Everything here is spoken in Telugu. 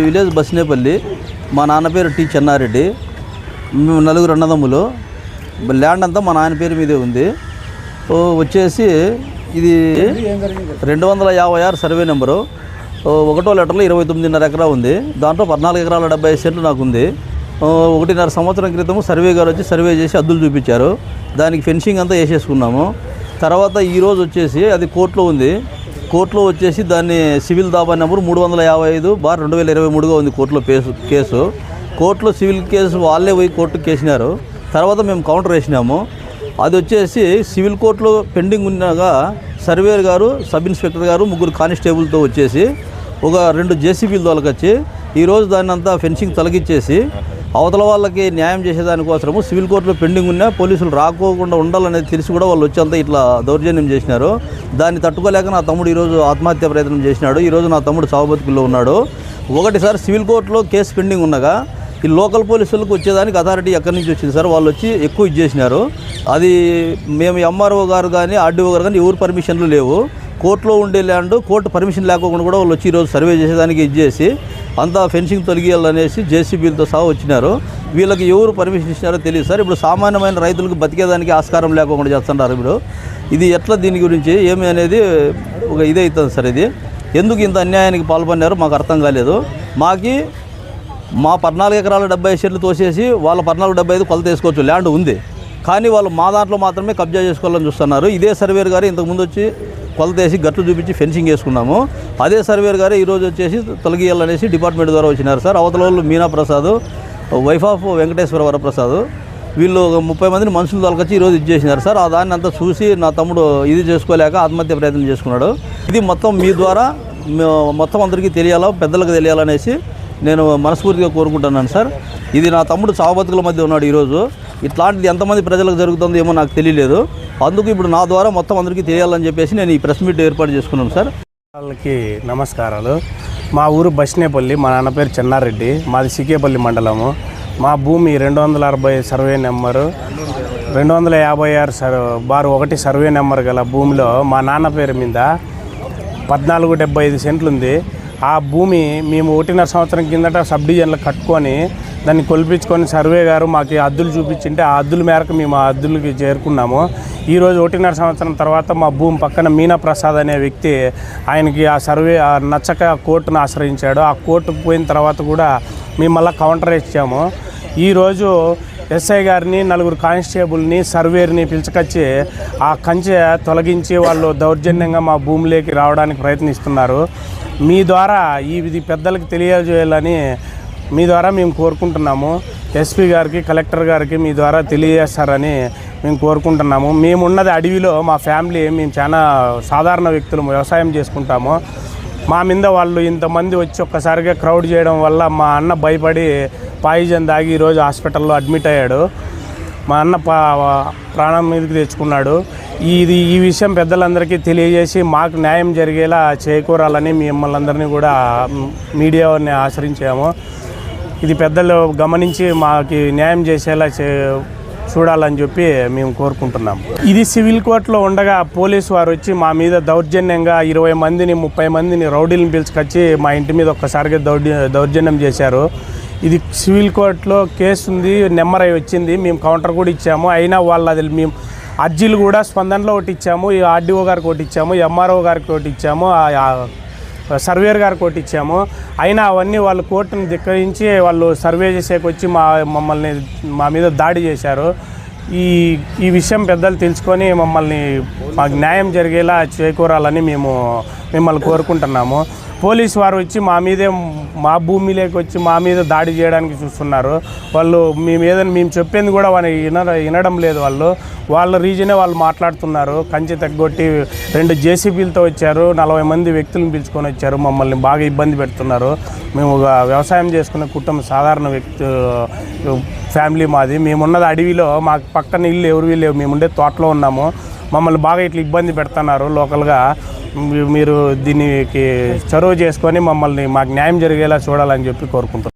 విలేజ్ బస్నేపల్లి మా నాన్న పేరు టి చెన్నారెడ్డి మేము నలుగురు అన్నదమ్ములు. ల్యాండ్ అంతా మా నాన్న పేరు మీదే ఉంది. వచ్చేసి ఇది రెండు వందల యాభై ఆరు సర్వే నెంబరు. ఒకటో లెటర్లో ఇరవై తొమ్మిదిన్నర ఎకరా ఉంది. దాంట్లో పద్నాలుగు ఎకరాల డెబ్బై సెంట్లు నాకు ఉంది. ఒకటిన్నర సంవత్సరం క్రితం సర్వే గారు వచ్చి సర్వే చేసి అద్దులు చూపించారు. దానికి ఫెన్సింగ్ అంతా వేసేసుకున్నాము. తర్వాత ఈరోజు వచ్చేసి అది కోర్టులో ఉంది. కోర్టులో వచ్చేసి దాన్ని సివిల్ దాబా నెంబర్ మూడు వందల యాభై ఐదు బార్ రెండు వేల ఇరవై మూడుగా ఉంది కోర్టులో కేసు కేసు. కోర్టులో సివిల్ కేసు వాళ్ళే పోయి కోర్టుకు కేసినారు. తర్వాత మేము కౌంటర్ వేసినాము. అది వచ్చేసి సివిల్ కోర్టులో పెండింగ్ ఉండగా సర్వేయర్ గారు సబ్ ఇన్స్పెక్టర్ గారు ముగ్గురు కానిస్టేబుల్తో వచ్చేసి ఒక రెండు జేసీబీలు తొలగొచ్చి ఈరోజు దాన్ని అంతా ఫెన్సింగ్ తొలగించేసి అవతల వాళ్ళకి న్యాయం చేసేదానికోసము సివిల్ కోర్టులో పెండింగ్ ఉన్నా పోలీసులు రాకోకుండా ఉండాలనేది తెలిసి కూడా వాళ్ళు వచ్చి అంతా ఇట్లా దౌర్జన్యం చేసినారు. దాన్ని తట్టుకోలేక నా తమ్ముడు ఈరోజు ఆత్మహత్య ప్రయత్నం చేసినాడు. ఈరోజు నా తమ్ముడు సాగుబతుకుల్లో ఉన్నాడు. ఒకటిసారి సివిల్ కోర్టులో కేసు పెండింగ్ ఉండగా ఈ లోకల్ పోలీసులకు వచ్చేదానికి అథారిటీ ఎక్కడి నుంచి వచ్చింది సార్? వాళ్ళు వచ్చి ఎక్కువ ఇచ్చేసినారు అది మేము ఎంఆర్ఓ గారు కానీ ఆర్డీఓ గారు కానీ ఎవరు పర్మిషన్లు లేవు. కోర్టులో ఉండే ల్యాండ్ కోర్టు పర్మిషన్ లేకుండా కూడా వాళ్ళు వచ్చి ఈరోజు సర్వే చేసేదానికి ఇచ్చేసి అంతా ఫెన్సింగ్ తొలగియాలనేసి జేసీబీలతో సహా వచ్చినారు. వీళ్ళకి ఎవరు పర్మిషన్ ఇచ్చినారో తెలియదు సార్. ఇప్పుడు సామాన్యమైన రైతులకు బతికేదానికి ఆస్కారం లేకుండా చేస్తున్నారు ఇప్పుడు. ఇది ఎట్లా దీని గురించి ఏమి అనేది ఒక ఇది అవుతుంది సార్ ఇది. ఎందుకు ఇంత అన్యాయానికి పాల్పడినారో మాకు అర్థం కాలేదు. మాకి మా పద్నాలుగు ఎకరాల డెబ్బై సెంట్లు తోసేసి వాళ్ళ పద్నాలుగు డెబ్బై ఐదు కొలత వేసుకోవచ్చు. ల్యాండ్ ఉంది. కానీ వాళ్ళు మా దాంట్లో మాత్రమే కబ్జా చేసుకోవాలని చూస్తున్నారు. ఇదే సర్వేర్ గారు ఇంతకుముందు వచ్చి కొలత వేసి గట్లు చూపించి ఫెన్సింగ్ వేసుకున్నాము. అదే సర్వేర్ గారు ఈరోజు వచ్చేసి తొలగియాలనేసి డిపార్ట్మెంట్ ద్వారా వచ్చినారు సార్. అవతల వాళ్ళు మీనా ప్రసాద్ వైఫ్ ఆఫ్ వెంకటేశ్వర వరప్రసాద్. వీళ్ళు ఒక ముప్పై మందిని మనుషులు తొలకొచ్చి ఈరోజు ఇది చేసినారు. సార్ ఆ దాన్ని అంతా చూసి నా తమ్ముడు ఇది చేసుకోలేక ఆత్మహత్య ప్రయత్నం చేసుకున్నాడు. ఇది మొత్తం మీ ద్వారా మొత్తం అందరికీ తెలియాలా పెద్దలకు తెలియాలనేసి నేను మనస్ఫూర్తిగా కోరుకుంటున్నాను సార్. ఇది నా తమ్ముడు చావబతుకుల మధ్య ఉన్నాడు ఈరోజు. ఇట్లాంటిది ఎంతమంది ప్రజలకు జరుగుతుందో ఏమో నాకు తెలియలేదు. అందుకు ఇప్పుడు నా ద్వారా మొత్తం అందరికీ తెలియాలని చెప్పేసి నేను ఈ ప్రెస్ మీట్ ఏర్పాటు చేసుకున్నాను సార్. వాళ్ళకి నమస్కారాలు. మా ఊరు బస్నేపల్లి మా నాన్న పేరు చెన్నారెడ్డి మాది సికేపల్లి మండలము. మా భూమి రెండు వందల అరవై సర్వే నెంబరు రెండు వందల యాభై ఆరు సర్ బారు ఒకటి సర్వే నెంబర్ గల భూమిలో మా నాన్న పేరు మీద పద్నాలుగు డెబ్బై ఐదు సెంట్లు ఉంది ఆ భూమి మేము ఒకటిన్నర సంవత్సరం కిందట సబ్ డివిజన్లు కట్టుకొని దాన్ని కొలిపించుకొని సర్వే గారు మాకు అద్దులు చూపించింటే ఆ అద్దుల మేరకు మేము ఆ అద్దులకి చేరుకున్నాము. ఈరోజు ఒకటిన్నర సంవత్సరం తర్వాత మా భూమి పక్కన మీనా ప్రసాద్ అనే వ్యక్తి ఆయనకి ఆ సర్వే ఆ నచ్చక కోర్టును ఆశ్రయించాడు. ఆ కోర్టుకు పోయిన తర్వాత కూడా మేము మళ్ళీ కౌంటర్ ఇచ్చాము. ఈరోజు ఎస్ఐ గారిని నలుగురు కానిస్టేబుల్ని సర్వేర్ని పిలుచుకొచ్చి ఆ కంచె తొలగించి వాళ్ళు దౌర్జన్యంగా మా భూమిలోకి రావడానికి ప్రయత్నిస్తున్నారు. మీ ద్వారా ఈ ఇది పెద్దలకు తెలియజేయాలని మీ ద్వారా మేము కోరుకుంటున్నాము. ఎస్పీ గారికి కలెక్టర్ గారికి మీ ద్వారా తెలియజేస్తారని మేము కోరుకుంటున్నాము. మేము ఉన్నది అడవిలో మా ఫ్యామిలీ మేము చాలా సాధారణ వ్యక్తులు వ్యవసాయం చేసుకుంటాము. మా మీద వాళ్ళు ఇంతమంది వచ్చి ఒక్కసారిగా క్రౌడ్ చేయడం వల్ల మా అన్న భయపడి పాయిజన్ దాగి ఈరోజు హాస్పిటల్లో అడ్మిట్ అయ్యాడు. మా అన్న పా ప్రాణం మీదకి తెచ్చుకున్నాడు. ఇది ఈ విషయం పెద్దలందరికీ తెలియజేసి మాకు న్యాయం జరిగేలా చేకూరాలని మిమ్మల్ని అందరినీ కూడా మీడియాని ఆశ్రయించాము. ఇది పెద్దలు గమనించి మాకు న్యాయం చేసేలా చే చూడాలని చెప్పి మేము కోరుకుంటున్నాం. ఇది సివిల్ కోర్టులో ఉండగా పోలీసు వారు వచ్చి మా మీద దౌర్జన్యంగా ఇరవై మందిని ముప్పై మందిని రౌడీలను పిలుచుకొచ్చి మా ఇంటి మీద ఒక్కసారిగా దౌర్జ దౌర్జన్యం చేశారు. ఇది సివిల్ కోర్టులో కేసు ఉంది నెంబర్ అయి వచ్చింది మేము కౌంటర్ కూడా ఇచ్చాము. అయినా వాళ్ళు అది మేము అర్జీలు కూడా స్పందనలో ఒకటి ఇచ్చాము ఈ ఆర్డీఓ గారికి ఒకటి ఇచ్చాము ఎంఆర్ఓ గారికి ఒకటి ఇచ్చాము సర్వేర్ గారికి ఒకటి ఇచ్చాము. అయినా అవన్నీ వాళ్ళు కోర్టును ధిక్కరించి వాళ్ళు సర్వే చేసేకి వచ్చి మా మమ్మల్ని మా మీద దాడి చేశారు. ఈ ఈ విషయం పెద్దలు తెలుసుకొని మమ్మల్ని మాకు న్యాయం జరిగేలా చేకూరాలని మేము మిమ్మల్ని కోరుకుంటున్నాము. పోలీసు వారు వచ్చి మా మీదే మా భూమిలోకి వచ్చి మా మీద దాడి చేయడానికి చూస్తున్నారు. వాళ్ళు మేము ఏదైనా మేము చెప్పింది కూడా వాళ్ళు విన వినడం లేదు వాళ్ళు. వాళ్ళ రీజనే వాళ్ళు మాట్లాడుతున్నారు. కంచె తగ్గొట్టి రెండు జేసీబీలతో వచ్చారు. నలభై మంది వ్యక్తులను పిలుచుకొని వచ్చారు. మమ్మల్ని బాగా ఇబ్బంది పెడుతున్నారు. మేము ఒక వ్యవసాయం చేసుకునే కుటుంబ సాధారణ వ్యక్తి ఫ్యామిలీ మాది. మేమున్నది అడవిలో. మాకు పక్కన ఇల్లు ఎవరు లేవు. మేము ఉండే తోటలో ఉన్నాము. మమ్మల్ని బాగా ఇట్లా ఇబ్బంది పెడుతున్నారు లోకల్గా. మీరు దీనికి చొరవ చేసుకొని మమ్మల్ని మాకు న్యాయం జరిగేలా చూడాలని చెప్పి కోరుకుంటున్నాను